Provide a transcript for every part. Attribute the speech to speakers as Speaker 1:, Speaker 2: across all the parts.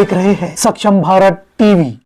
Speaker 1: देख रहे हैं। सक्षम भारत टीवी।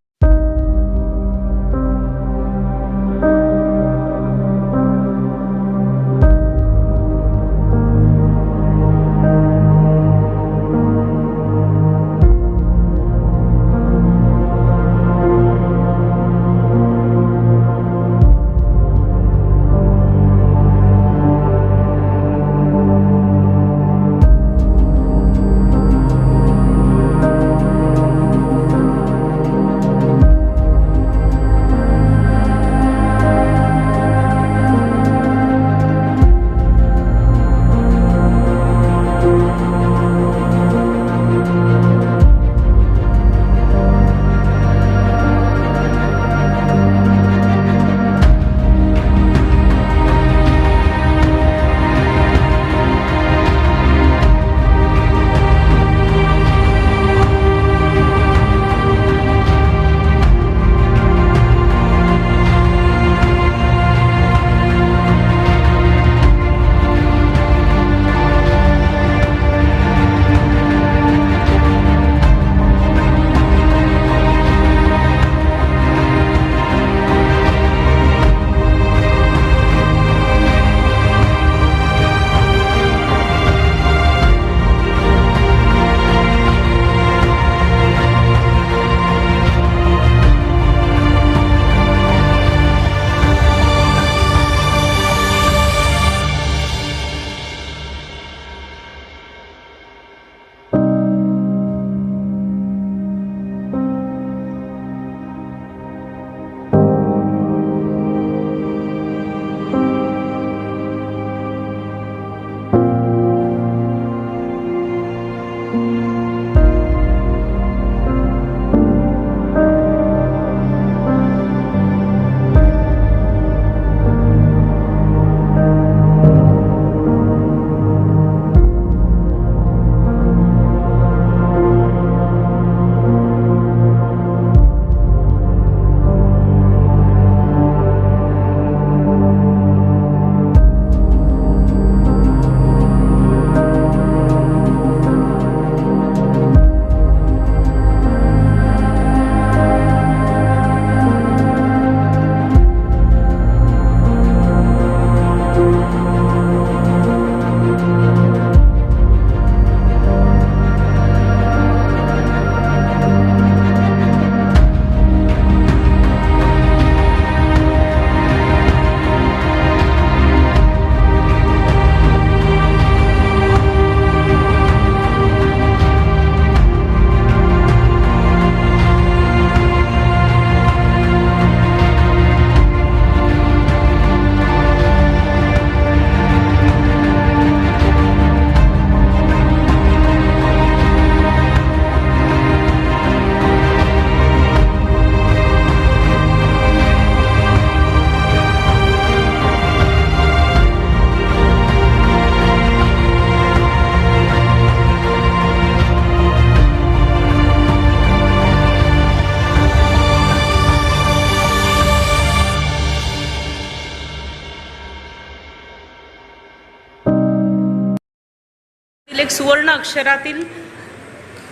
Speaker 2: सुवर्ण अक्षरातील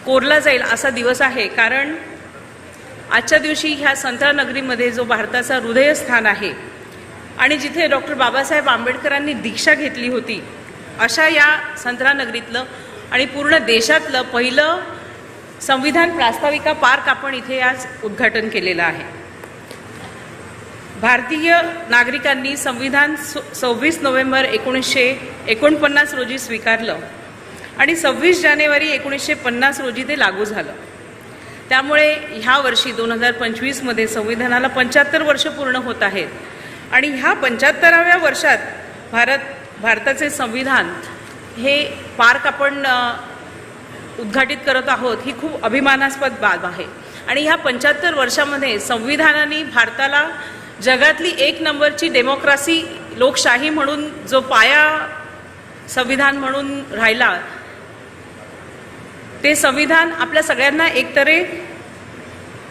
Speaker 2: कोरला जाईल असा दिवस आहे. कारण आजच्या दिवशी ह्या संत्रा नगरीमध्ये जो भारताचा हृदयस्थान आहे आणि जिथे डॉक्टर बाबासाहेब आंबेडकरांनी दीक्षा घेतली होती अशा या संत्रा नगरीतलं आणि पूर्ण देशातलं पहिलं संविधान प्रास्ताविका पार्क आपण इथे आज उद्घाटन केलेलं आहे. भारतीय नागरिकांनी संविधान सव्वीस नोव्हेंबर एकोणीसशे एकोणपन्नास रोजी स्वीकारलं. आणि सव्वीस जानेवारी एकोणीसशे पन्नास रोजी ते लागू झालं. त्यामुळे ह्या वर्षी दोन हजार पंचवीसमध्ये संविधानाला पंच्याहत्तर वर्ष पूर्ण होत आहेत. आणि ह्या पंच्याहत्तराव्या वर्षात भारत भारताचे संविधान हे पार्क आपण उद्घाटित करत आहोत ही खूप अभिमानास्पद बाब आहे. आणि ह्या पंच्याहत्तर वर्षामध्ये संविधानाने भारताला जगातली एक नंबरची डेमोक्रासी लोकशाही म्हणून जो पाया संविधान म्हणून राहिला ते संविधान आपल्या सगळ्यांना एकतरे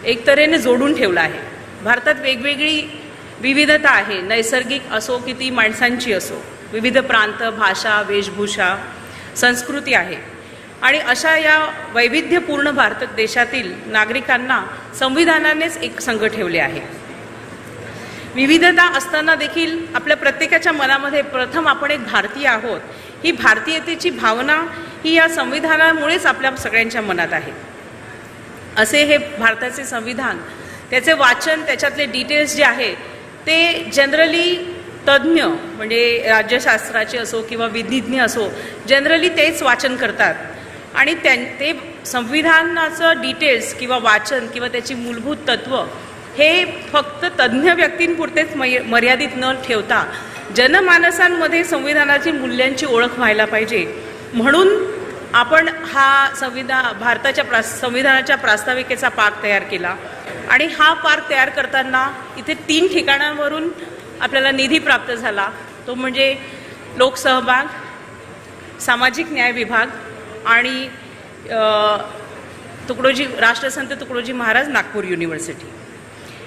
Speaker 2: एकतरेने जोडून ठेवलं आहे. भारतात वेगवेगळी विविधता आहे. नैसर्गिक असो की ती माणसांची असो. विविध प्रांत भाषा वेशभूषा संस्कृती आहे. आणि अशा या वैविध्यपूर्ण भारत देशातील नागरिकांना संविधानानेच एक संघ ठेवले आहे. विविधता असताना देखील आपल्या प्रत्येकाच्या मनामध्ये प्रथम आपण एक भारतीय आहोत. ही भारतीयतेची भावना ही या संविधानामुळेच आपल्या सगळ्यांच्या मनात आहे. असे हे भारताचे संविधान त्याचे वाचन त्याच्यातले डिटेल्स जे आहे ते जनरली तज्ज्ञ म्हणजे राज्यशास्त्राचे असो किंवा विधिज्ञ असो जनरली तेच वाचन करतात. आणि त्यां ते संविधानाचं डिटेल्स किंवा वाचन किंवा त्याची मूलभूत तत्त्व हे फक्त तज्ज्ञ व्यक्तींपुरतेच मर्यादित न ठेवता जनमानसांमध्ये संविधानाची मूल्यांची ओळख व्हायला पाहिजे. म्हणून आपण हा संविधान भारताच्या प्रा संविधानाच्या प्रास्ताविकेचा पाक तयार केला. आणि हा पार्क तयार करताना इथे तीन ठिकाणांवरून आपल्याला निधी प्राप्त झाला. तो म्हणजे लोकसहभाग सामाजिक न्याय विभाग आणि तुकडोजी राष्ट्रसंत तुकडोजी महाराज नागपूर युनिव्हर्सिटी.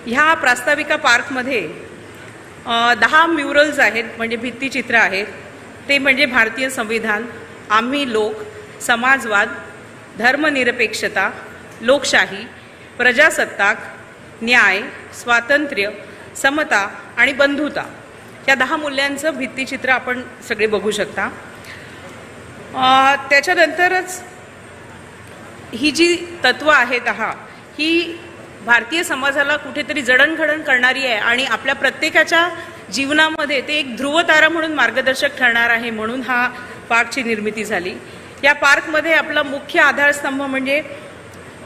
Speaker 2: ह्या प्रास्ताविका पार्कमध्ये दहा म्युरल्स आहेत म्हणजे भित्तीचित्र आहेत. ते म्हणजे भारतीय संविधान आम्ही लोक समाजवाद धर्मनिरपेक्षता लोकशाही प्रजासत्ताक न्याय स्वातंत्र्य समता आणि बंधुता या दहा मूल्यांचं भित्तीचित्र आपण सगळे बघू शकता. त्याच्यानंतरच ही जी तत्त्व आहेत हा ही भारतीय समाजाला कुठेतरी जडणघडण करणारी आहे आणि आपल्या प्रत्येकाच्या जीवनामध्ये ते एक ध्रुवतारा म्हणून मार्गदर्शक ठरणार आहे म्हणून हा पार्कची निर्मिती झाली. या पार्कमध्ये आपला मुख्य आधारस्तंभ म्हणजे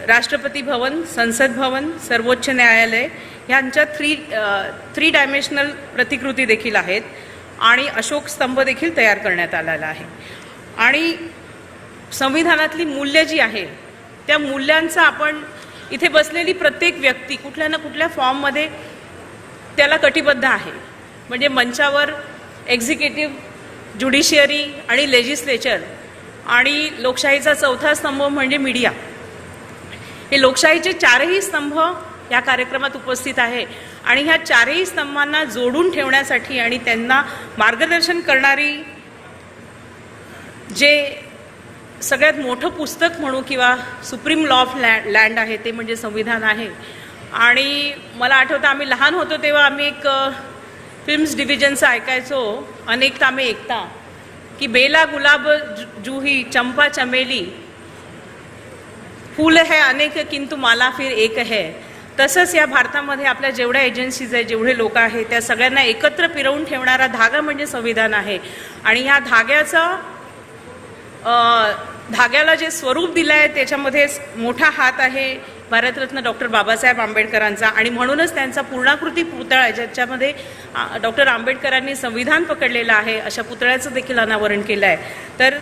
Speaker 2: राष्ट्रपती भवन संसद भवन सर्वोच्च न्यायालय ह्यांच्या थ्री थ्री डायमेन्शनल प्रतिकृती देखील आहेत आणि अशोक स्तंभ देखील तयार करण्यात आलेला आहे. आणि संविधानातली मूल्य जी आहे त्या मूल्यांचा आपण इथे बसलेली प्रत्येक व्यक्ती कुठल्या ना कुठल्या फॉर्ममध्ये त्याला कटिबद्ध आहे. म्हणजे मंचावर एक्झिक्युटिव्ह ज्युडिशियरी आणि लेजिस्लेचर आणि लोकशाहीचा चौथा स्तंभ म्हणजे मीडिया. हे लोकशाहीचे चारही स्तंभ या कार्यक्रमात उपस्थित आहे. आणि ह्या चारही स्तंभांना जोडून ठेवण्यासाठी आणि त्यांना मार्गदर्शन करणारी जे सगळ्यात मोठं पुस्तक म्हणू किंवा supreme law of land land आहे ते म्हणजे संविधान आहे. आणि मला आठवतं आम्ही लहान होतो तेव्हा आम्ही एक फिल्म्स डिव्हिजनचं ऐकायचो अनेकता आम्ही एकता. की बेला गुलाब जु- जुही चंपा चमेली फूल है अनेक किंतु माला फिर एक है. तसंच या भारतामध्ये आपल्या जेवढ्या एजन्सीज आहे जेवढे लोक आहेत त्या सगळ्यांना एकत्र फिरवून ठेवणारा धागा म्हणजे संविधान आहे. आणि ह्या धाग्याचं धाग्याला जे स्वरूप दिलं आहे त्याच्यामध्ये मोठा हात आहे. भारतरत्न डॉक्टर बाबासाहेब आंबेडकरांचा आणि म्हणूनच त्यांचा पूर्णाकृती पुतळा आहे ज्याच्यामध्ये डॉक्टर आंबेडकरांनी संविधान पकडलेलं आहे अशा पुतळ्याचं देखील अनावरण केलं आहे तर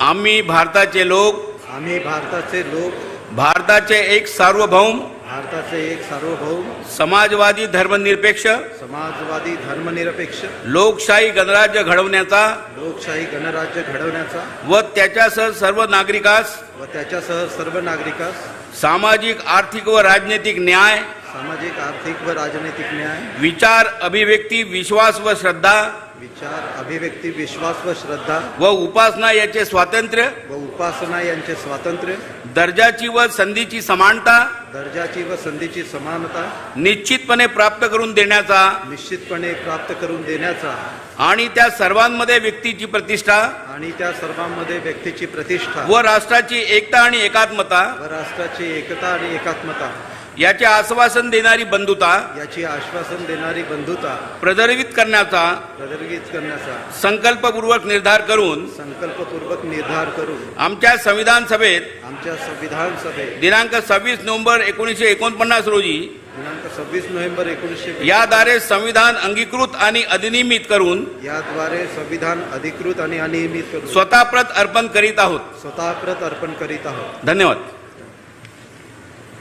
Speaker 3: आम्ही भारताचे लोक
Speaker 4: आम्ही भारताचे लोक
Speaker 3: भारताचे एक सार्वभौम
Speaker 4: भारताचे एक सार्वभौम
Speaker 3: समाजवादी धर्मनिरपेक्ष
Speaker 4: समाजवादी धर्मनिरपेक्ष
Speaker 3: लोकशाही गणराज्य घडवण्याचा
Speaker 4: लोकशाही गणराज्य घडवण्याचा
Speaker 3: व त्याच्यासह सर्व नागरिकास
Speaker 4: व त्याच्यासह सर्व नागरिकास
Speaker 3: सामाजिक आर्थिक व राजनैतिक न्याय
Speaker 4: सामाजिक आर्थिक व राजनैतिक न्याय।
Speaker 3: विचार अभिव्यक्ती विश्वास व श्रद्धा।
Speaker 4: विचार अभिव्यक्ती विश्वास व श्रद्धा।
Speaker 3: व उपासना याचे स्वातंत्र्य।
Speaker 4: व उपासना यांचे स्वातंत्र्य।
Speaker 3: दर्जाची व संधीची समानता।
Speaker 4: दर्जाची व संधीची समानता।
Speaker 3: निश्चितपणे प्राप्त करून देण्याचा।
Speaker 4: निश्चितपणे प्राप्त करून देण्याचा।
Speaker 3: आणि त्या सर्वांमध्ये व्यक्तीची प्रतिष्ठा।
Speaker 4: आणि त्या सर्वांमध्ये व्यक्तीची प्रतिष्ठा।
Speaker 3: व राष्ट्राची एकता आणि एकात्मता।
Speaker 4: व राष्ट्राची एकता आणि एकात्मता।
Speaker 3: याचे आश्वासन देणारी बंधुता
Speaker 4: याची आश्वासन देणारी बंधुता
Speaker 3: प्रदर्शित करण्याचा
Speaker 4: प्रदर्शित करण्याचा
Speaker 3: संकल्पपूर्वक निर्धार करून
Speaker 4: संकल्पपूर्वक निर्धार करून
Speaker 3: आमच्या संविधान सभेत
Speaker 4: आमच्या संविधान सभेत
Speaker 3: दिनांक सव्वीस नोव्हेंबर एकोणीसशे एकोणपन्नास रोजी
Speaker 4: दिनांक सव्वीस नोव्हेंबर एकोणीसशे
Speaker 3: याद्वारे संविधान अंगीकृत आणि अधिनियमित करून
Speaker 4: याद्वारे संविधान अधिकृत आणि अनियमित करून
Speaker 3: स्वतः प्रत अर्पण करीत आहोत.
Speaker 4: स्वतः प्रत अर्पण करीत आहोत.
Speaker 3: धन्यवाद.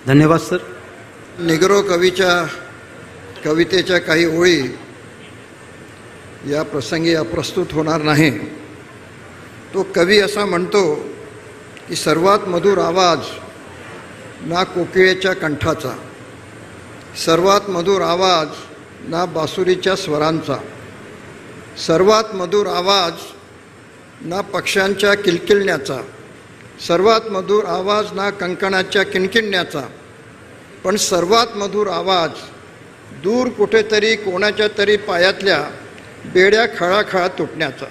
Speaker 4: धन्यवाद सर.
Speaker 5: निग्रो कवीच्या कवितेच्या काही ओळी या प्रसंगी अप्रस्तुत होणार नाही. तो कवी असा म्हणतो की सर्वात मधुर आवाज ना कोकिळेच्या कंठाचा सर्वात मधुर आवाज ना बासुरीच्या स्वरांचा सर्वात मधुर आवाज ना पक्ष्यांच्या किलकिलण्याचा सर्वात मधुर आवाज ना कंकणाच्या किणकिणण्याचा पण सर्वात मधुर आवाज दूर कुठेतरी कोणाच्या तरी पायातल्या बेड्या खळाखळा तुटण्याचा.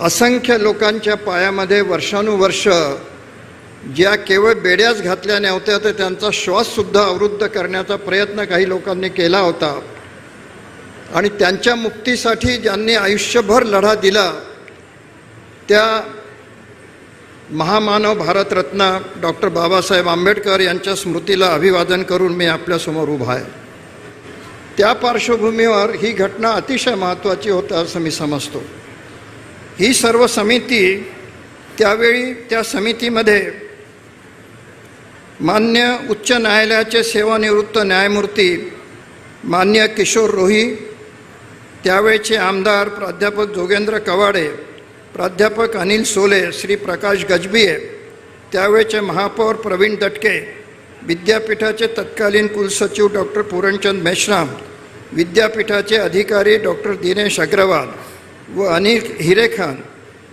Speaker 5: असंख्य लोकांच्या पायामध्ये वर्षानुवर्ष ज्या केवळ बेड्याच घातल्या नव्हत्या तर त्यांचा श्वाससुद्धा अवरुद्ध करण्याचा प्रयत्न काही लोकांनी केला होता. आणि त्यांच्या मुक्तीसाठी ज्यांनी आयुष्यभर लढा दिला त्या महामानव भारतरत्न डॉक्टर बाबासाहेब आंबेडकर यांच्या स्मृतीला अभिवादन करून मी आपल्यासमोर उभा आहे. त्या पार्श्वभूमीवर ही घटना अतिशय महत्त्वाची होतं असं मी समजतो. ही सर्व समिती त्यावेळी त्या समितीमध्ये मान्य उच्च न्यायालयाचे सेवानिवृत्त न्यायमूर्ती मान्य किशोर रोही त्यावेळचे आमदार प्राध्यापक जोगेंद्र कवाडे प्राध्यापक अनिल सोले श्री प्रकाश गजबिये त्यावेळचे महापौर प्रवीण दटके विद्यापीठाचे तत्कालीन कुलसचिव डॉक्टर पुरणचंद मेश्राम विद्यापीठाचे अधिकारी डॉक्टर दिनेश अग्रवाल व अनिल हिरेखान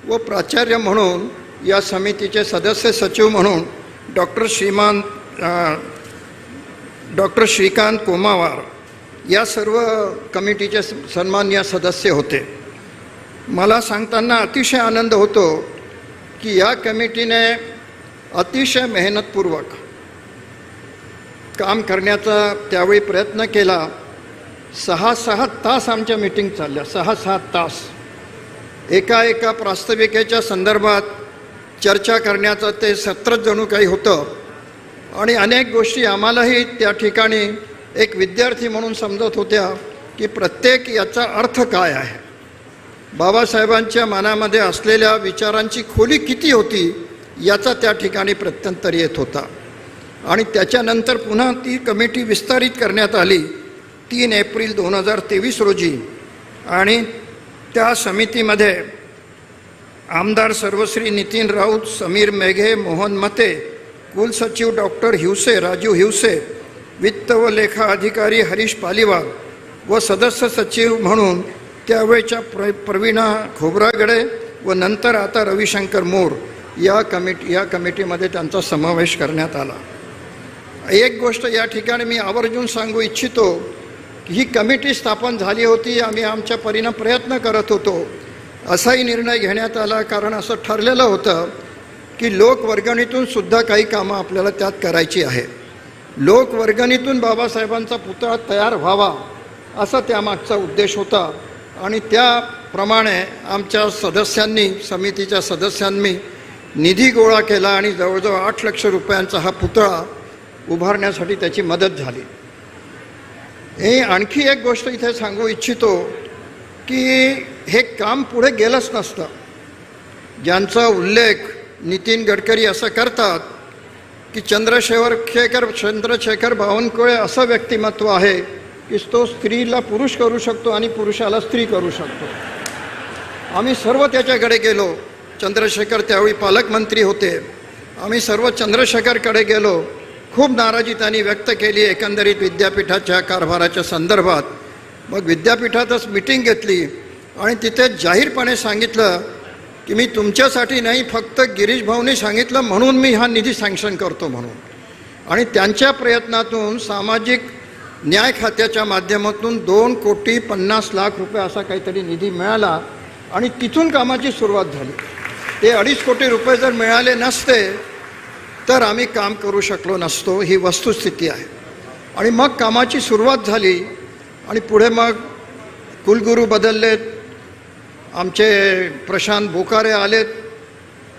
Speaker 5: व प्राचार्य म्हणून या समितीचे सदस्य सचिव म्हणून डॉक्टर श्रीमान डॉक्टर श्रीकांत कोमावार या सर्व कमिटीचे स- सदस्य होते. मला सांगताना अतिशय आनंद होतो की या कमिटीने अतिशय मेहनतपूर्वक काम करण्याचा त्यावेळी प्रयत्न केला. सहा सहा तास आमच्या मीटिंग चालल्या. सहा सहा तास. एका एका प्रास्ताविकेच्या संदर्भात चर्चा करण्याचं ते सत्रच जणू काही होतं. आणि अनेक गोष्टी आम्हालाही त्या ठिकाणी एक विद्यार्थी म्हणून समजत होत्या की प्रत्येक याचा अर्थ काय आहे? बाबासाहेबांच्या मनामध्ये असलेल्या विचारांची खोली किती होती याचा त्या ठिकाणी प्रत्यंतर येत होता. आणि त्याच्यानंतर पुन्हा ती कमिटी विस्तारित करण्यात आली तीन एप्रिल दोन हजार तेवीस रोजी. आणि त्या समितीमध्ये आमदार सर्वश्री नितीन राऊत समीर मेघे मोहन मते कुलसचिव डॉक्टर हिवसे राजू हिवसे वित्त व लेखा अधिकारी हरीश पालिवाल व सदस्य सचिव म्हणून त्यावेळच्या प्र प्रवीणा खोबरागडे व नंतर आता रविशंकर मोर या कमिटी या कमिटीमध्ये त्यांचा समावेश करण्यात आला. एक गोष्ट या ठिकाणी मी आवर्जून सांगू इच्छितो की ही कमिटी स्थापन झाली होती आम्ही आमच्या परीनं प्रयत्न करत होतो. असाही निर्णय घेण्यात आला कारण असं ठरलेलं होतं की लोकवर्गणीतून सुद्धा काही कामं आपल्याला त्यात करायची आहे. लोकवर्गणीतून बाबासाहेबांचा पुतळा तयार व्हावा असा त्यामागचा उद्देश होता. आणि त्याप्रमाणे आमच्या सदस्यांनी समितीच्या सदस्यांनी निधी गोळा केला आणि जवळजवळ आठ लक्ष रुपयांचा हा पुतळा उभारण्यासाठी त्याची मदत झाली. हे आणखी एक गोष्ट इथे सांगू इच्छितो की हे काम पुढे गेलंच नसतं. ज्यांचा उल्लेख नितीन गडकरी असं करतात की चंद्रशेखर खेकर चंद्रशेखर बावनकुळे असं व्यक्तिमत्व आहे की तो स्त्रीला पुरुष करू शकतो आणि पुरुषाला स्त्री करू शकतो. आम्ही सर्व त्याच्याकडे गेलो. चंद्रशेखर त्यावेळी पालकमंत्री होते. आम्ही सर्व चंद्रशेखरकडे गेलो. खूप नाराजी त्यांनी व्यक्त केली एकंदरीत विद्यापीठाच्या कारभाराच्या संदर्भात. मग विद्यापीठातच मिटिंग घेतली आणि तिथे जाहीरपणे सांगितलं की मी तुमच्यासाठी नाही फक्त गिरीश भाऊने सांगितलं म्हणून मी हा निधी सँक्शन करतो म्हणून. आणि त्यांच्या प्रयत्नातून सामाजिक न्याय खात्याच्या माध्यमातून दोन कोटी पन्नास लाख रुपये असा काहीतरी निधी मिळाला आणि तिथून कामाची सुरुवात झाली. ते अडीच कोटी रुपये जर मिळाले नसते तर आम्ही काम करू शकलो नसतो ही वस्तुस्थिती आहे. आणि मग कामाची सुरुवात झाली आणि पुढे मग कुलगुरू बदललेत आमचे प्रशांत बोकारे आलेत.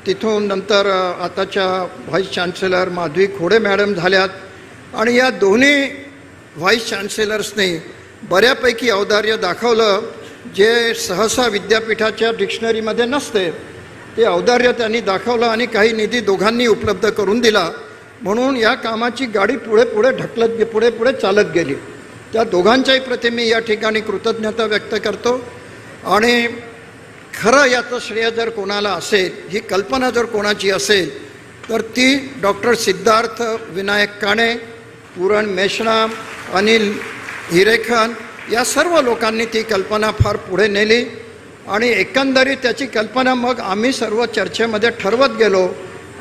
Speaker 5: तिथून नंतर आताच्या vice chancellor Madhavi Khode madam झाल्यात. आणि या दोन्ही व्हाईस चान्सेलर्सने बऱ्यापैकी औदार्य दाखवलं जे सहसा विद्यापीठाच्या डिक्शनरीमध्ये नसते ते औदार्य त्यांनी दाखवलं आणि काही निधी दोघांनी उपलब्ध करून दिला. म्हणून या कामाची गाडी पुढे पुढे ढकलत गे पुढे पुढे चालत गेली. त्या दोघांच्याही प्रति मी या ठिकाणी कृतज्ञता व्यक्त करतो. आणि खरं याचं श्रेय जर कोणाला असेल ही कल्पना जर कोणाची असेल तर ती डॉक्टर सिद्धार्थ विनायक काणे पुरण मेश्राम अनिल हिरेखन या सर्व लोकांनी ती कल्पना फार पुढे नेली. आणि एकंदरीत त्याची कल्पना मग आम्ही सर्व चर्चेमध्ये ठरवत गेलो.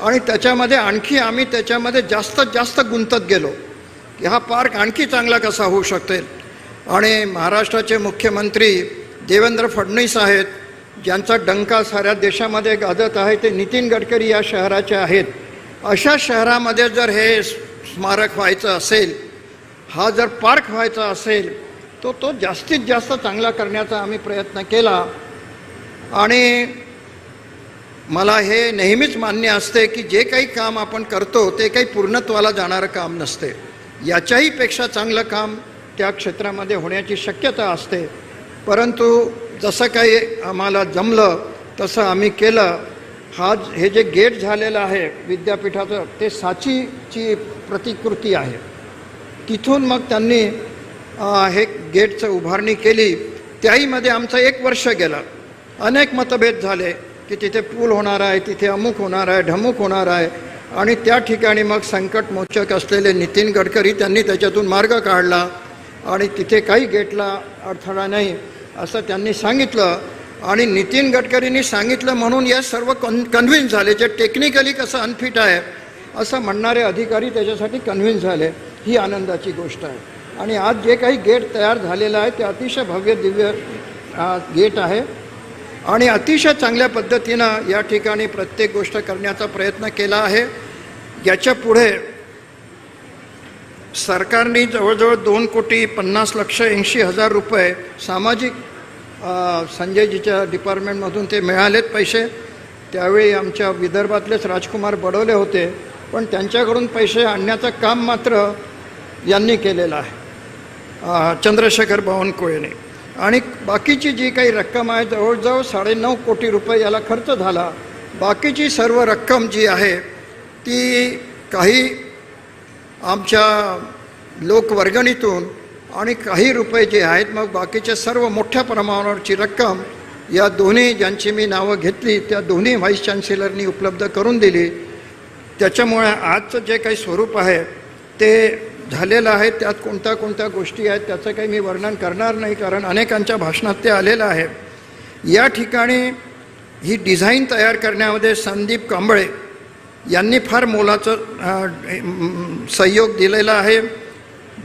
Speaker 5: आणि त्याच्यामध्ये आणखी आम्ही त्याच्यामध्ये जास्तीत जास्त गुंतत गेलो. की हा पार्क आणखी चांगला कसा होऊ शकेल आणि महाराष्ट्राचे मुख्यमंत्री देवेंद्र फडणवीस आहेत ज्यांचा डंका साऱ्या देशामध्ये गाजत आहे ते नितीन गडकरी या शहराचे आहेत. अशा शहरामध्ये जर हे स्मारक व्हायचं असेल हा जर पार्क व्हायचा असेल तो तो जास्तीत जास्त चांगला करण्याचा आम्ही प्रयत्न केला. आणि मला हे नेहमीच मान्य असते की जे काही काम आपण करतो ते काही पूर्णत्वाला जाणारं काम नसते. याच्याही पेक्षा चांगलं काम त्या क्षेत्रामध्ये होण्याची शक्यता असते. परंतु जसं काही आम्हाला जमलं तसं आम्ही केलं. हा हे जे गेट झालेलं आहे विद्यापीठाचं ते साचीची प्रतिकृती आहे. तिथून मग त्यांनी हे गेटचं उभारणी केली. त्याहीमध्ये आमचं एक वर्ष गेलं. अनेक मतभेद झाले की तिथे पूल होणार आहे तिथे अमुक होणार आहे ढमुक होणार आहे. आणि त्या ठिकाणी मग संकटमोचक असलेले नितीन गडकरी त्यांनी त्याच्यातून मार्ग काढला. आणि तिथे काही गेटला अडथळा नाही असं त्यांनी सांगितलं. आणि नितीन गडकरींनी सांगितलं म्हणून या सर्व कन कन्व्हिन्स झाले. जे टेक्निकली कसं अनफिट आहे असं म्हणणारे अधिकारी त्याच्यासाठी कन्व्हिन्स झाले. ही आनंदाची गोष्ट आहे. आणि आज जे काही गेट तयार झालेलं आहे ते अतिशय भव्य दिव्य गेट आहे. आणि अतिशय चांगल्या पद्धतीनं या ठिकाणी प्रत्येक गोष्ट करण्याचा प्रयत्न केला आहे. याच्यापुढे सरकारने जवळजवळ दोन कोटी पन्नास लक्ष ऐंशी हजार रुपये सामाजिक संजयजीच्या डिपार्टमेंटमधून ते मिळालेत पैसे. त्यावेळी आमच्या विदर्भातलेच राजकुमार बडवले होते. पण त्यांच्याकडून पैसे आणण्याचं काम मात्र यांनी केलेलं आहे. चंद्रशेखर बावनकुळेने आणि बाकीची जी काही रक्कम आहे जवळजवळ साडेनऊ कोटी रुपये याला खर्च झाला. बाकीची सर्व रक्कम जी आहे ती काही आमच्या लोकवर्गणीतून आणि काही रुपये जे आहेत मग बाकीच्या सर्व मोठ्या प्रमाणावरची रक्कम या दोन्ही ज्यांची मी नावं घेतली त्या दोन्ही व्हाईस चान्सेलरनी उपलब्ध करून दिली. त्याच्यामुळे आजचं जे काही स्वरूप आहे ते झालेलं आहे त्यात कोणत्या कोणत्या गोष्टी आहेत त्याचं काही मी वर्णन करणार नाही कारण अनेकांच्या भाषणात ते आलेलं आहे. या ठिकाणी ही डिझाईन तयार करण्यामध्ये संदीप कांबळे यांनी फार मोलाचं सहयोग दिलेला आहे.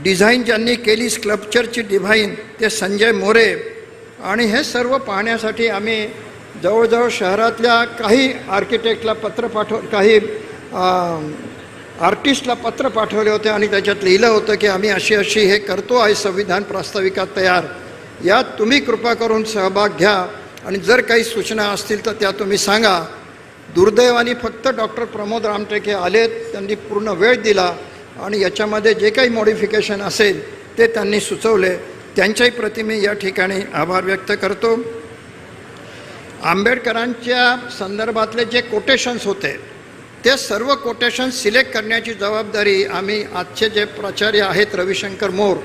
Speaker 5: डिझाईन ज्यांनी केली स्क्लप्चरची डिझाईन ते संजय मोरे. आणि हे सर्व पाहण्यासाठी आम्ही जवळजवळ शहरातल्या काही आर्किटेक्टला पत्र पाठव काही आर्टिस्टला पत्र पाठवले होते आणि त्याच्यात लिहिलं होतं की आम्ही अशी अशी हे करतो आहे संविधान प्रास्ताविका तयार. यात तुम्ही कृपा करून सहभाग घ्या आणि जर काही सूचना असतील तर त्या तुम्ही सांगा. दुर्दैवाने फक्त डॉक्टर प्रमोद रामटेके आलेत त्यांनी पूर्ण वेळ दिला आणि याच्यामध्ये जे काही मॉडिफिकेशन असेल ते त्यांनी सुचवले. त्यांच्याही प्रति मी या ठिकाणी आभार व्यक्त करतो. आंबेडकरांच्या संदर्भातले जे कोटेशन्स होते ते सर्व कोटेशन सिलेक्ट करण्याची जबाबदारी आम्ही आजचे जे प्राचार्य आहेत रविशंकर मोर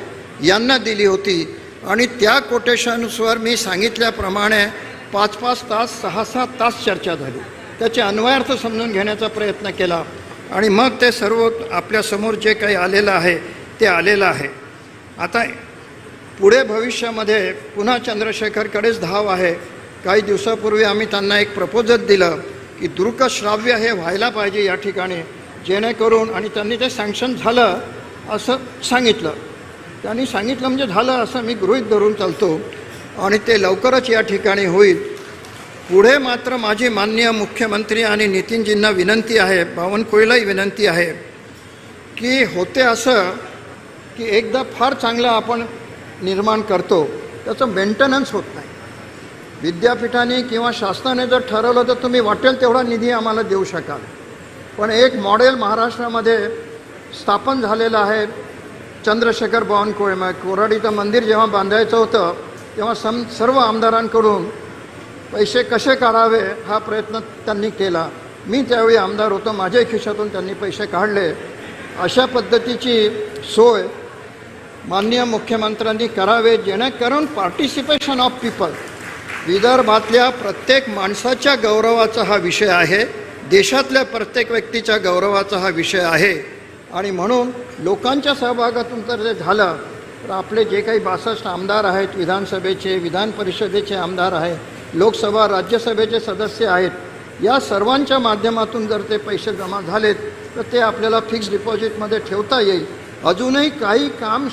Speaker 5: यांना दिली होती. आणि त्या कोटेशन्सवर मी सांगितल्याप्रमाणे पाच पाच तास सहा सहा तास चर्चा झाली. त्याचे अन्वयार्थ समजून घेण्याचा प्रयत्न केला. आणि मग ते सर्व आपल्यासमोर जे काही आलेलं आहे ते आलेलं आहे. आता पुढे भविष्यामध्ये पुन्हा चंद्रशेखरकडेच धाव आहे. काही दिवसापूर्वी आम्ही त्यांना एक प्रपोजल दिलं. की दृकश्राव्य हे व्हायला पाहिजे या ठिकाणी जेणेकरून आणि त्यांनी ते सँक्शन झालं असं सांगितलं. त्यांनी सांगितलं म्हणजे झालं असं मी गृहीत धरून चालतो आणि ते लवकरच या ठिकाणी होईल. पुढे मात्र माझी माननीय मुख्यमंत्री आणि नितीनजींना विनंती आहे बावनकुळेलाही विनंती आहे की होते असं की एकदा फार चांगलं आपण निर्माण करतो. त्याचं मेंटेनन्स होत नाही. विद्यापीठाने किंवा शासनाने जर ठरवलं तर तुम्ही वाटेल तेवढा निधी आम्हाला देऊ शकाल. पण एक मॉडेल महाराष्ट्रामध्ये स्थापन झालेलं आहे. चंद्रशेखर बावनकुळे मग कोराडीचं मंदिर जेव्हा बांधायचं होतं तेव्हा सम सर्व आमदारांकडून पैसे कसे काढावे हा प्रयत्न त्यांनी केला. मी त्यावेळी आमदार होतो माझ्या खिशातून त्यांनी पैसे काढले. अशा पद्धतीची सोय माननीय मुख्यमंत्र्यांनी करावे जेणेकरून पार्टिसिपेशन ऑफ पीपल विदर्भातल्या प्रत्येक माणसाच्या गौरवाचा हा विषय आहे देशातल्या प्रत्येक व्यक्तीच्या गौरवाचा हा विषय आहे. आणि म्हणून लोकांच्या सहभागातून जर ते झालं तर आपले जे काही बासष्ट आमदार आहेत विधानसभेचे विधान परिषदेचे आमदार आहेत लोकसभा राज्यसभेचे सदस्य आहेत या सर्वांच्या माध्यमातून जर ते पैसे जमा झालेत तर ते आपल्याला फिक्स डिपॉझिटमध्ये ठेवता येईल. अजूनही काही काम